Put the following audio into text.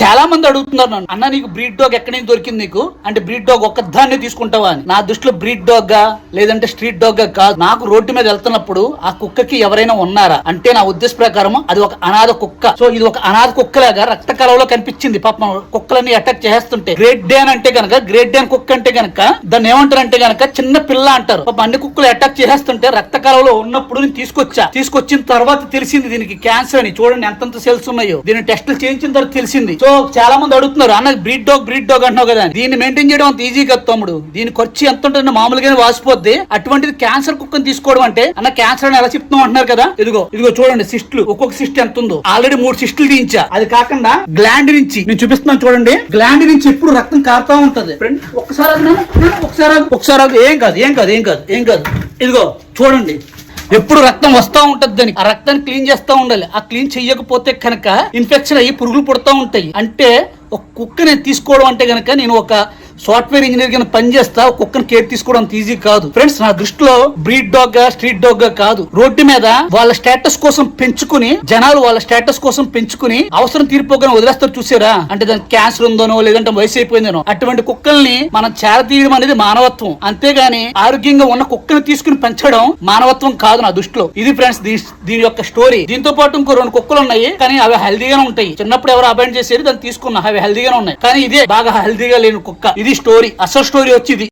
చాలా మంది అడుగుతున్నారు నన్ను అన్న నీకు బ్రీడ్ డాగ్ ఎక్కడి నుంచి దొరికింది నీకు? అంటే బ్రీడ్ డాగ్ ఒక్క దాన్ని తీసుకుంటావా అని. నా దృష్టిలో బ్రీడ్ డాగ్గా లేదంటే స్ట్రీట్ డాగ్గా కాదు. నాకు రోడ్డు మీద వెళ్తున్నప్పుడు ఆ కుక్కకి ఎవరైనా ఉన్నారా? అంటే నా ఉద్దేశ ప్రకారం అది ఒక అనాథ కుక్క. సో ఇది ఒక అనాథ కుక్కలాగా రక్త కలవలో కనిపించింది. పాపం కుక్కలన్నీ అటాక్ చేస్తుంటే. గ్రేట్ డే అని అంటే గనక గ్రేట్ డే అని కుక్క అంటే గనక దాన్ని ఏమంటారు అంటే గనక చిన్న పిల్ల అంటారు. పాపం అన్ని కుక్కలు అటాక్ చేస్తుంటే రక్త కలవలో ఉన్నప్పుడు నేను తీసుకొచ్చా. తీసుకొచ్చిన తర్వాత తెలిసింది దీనికి క్యాన్సర్ అని. చూడండి ఎంతంత సెల్స్ ఉన్నాయో. దీని టెస్టులు చేయించిన తర్వాత తెలిసింది. సో చాలా మంది అడుగుతున్నారు అన్న బ్రీడ్ డాగ్ బ్రీడ్ డాగ్ అంటున్నావు కదా. దీన్ని మెయింటైన్ చేయడం అంత ఈజీ కదా తమ్ముడు. దీని ఖర్చు ఎంత ఉంటుంది మామూలుగానే వాసిపోద్ది. అటువంటిది క్యాన్సర్ కుక్కని తీసుకోవడం అంటే అన్న క్యాన్సర్ అని ఎలా చెప్తున్నావు అంటున్నారు కదా. ఇదిగో ఇదిగో చూడండి సిస్టులు ఒక్కొక్క సిస్ట్ ఎంత ఉందో. ఆల్రెడీ మూడు సిస్టులు తీయించా. అది కాకుండా గ్లాండ్ నుంచి నేను చూపిస్తున్నాను చూడండి. గ్లాండ్ నుంచి ఎప్పుడు రక్తం కారుతా ఉంటది. ఫ్రెండ్ ఒకసారి ఒకసారి ఏం కాదు ఏం కాదు ఏం కాదు ఏం కాదు. ఇదిగో చూడండి. ఎప్పుడు రక్తం వస్తూ ఉంటది దానికి. ఆ రక్తాన్ని క్లీన్ చేస్తూ ఉండాలి. ఆ క్లీన్ చెయ్యకపోతే కనుక ఇన్ఫెక్షన్ అయ్యి పురుగులు పుడతా ఉంటాయి. అంటే ఒక కుక్కని తీసుకోవడం అంటే గనక నేను ఒక సాఫ్ట్వేర్ ఇంజనీర్ కింద పని చేస్తా కుక్కని కేర్ తీసుకోవడం ఈజీ కాదు. ఫ్రెండ్స్ నా దృష్టిలో బ్రీడ్ డాగ్గా స్ట్రీట్ డాగ్గా కాదు. రోడ్డు మీద వాళ్ళ స్టేటస్ కోసం పెంచుకుని జనాలు వాళ్ళ స్టేటస్ కోసం పెంచుకుని అవసరం తీరిపోగానే వదిలేస్తారు చూసారా? అంటే దానికి క్యాన్సర్ ఉందనో లేదంటే వయసు అయిపోయిందనో అటువంటి కుక్కల్ని మనం చేరతీయడం అనేది మానవత్వం. అంతేగాని ఆరోగ్యంగా ఉన్న కుక్కను తీసుకుని పెంచడం మానవత్వం కాదు నా దృష్టిలో. ఇది ఫ్రెండ్స్ దీని యొక్క స్టోరీ దీంతో పాటు ఇంకో రెండు కుక్కలు ఉన్నాయి కానీ అవి హెల్దీగానే ఉంటాయి. చిన్నప్పుడు ఎవరు అపాయింట్ చేసేది దాన్ని తీసుకున్నా. అవి హెల్దీగానే ఉన్నాయి. కానీ ఇదే బాగా హెల్దీగా లేని కుక్క. ఇది స్టోరీ అసలు స్టోరీ వచ్చింది.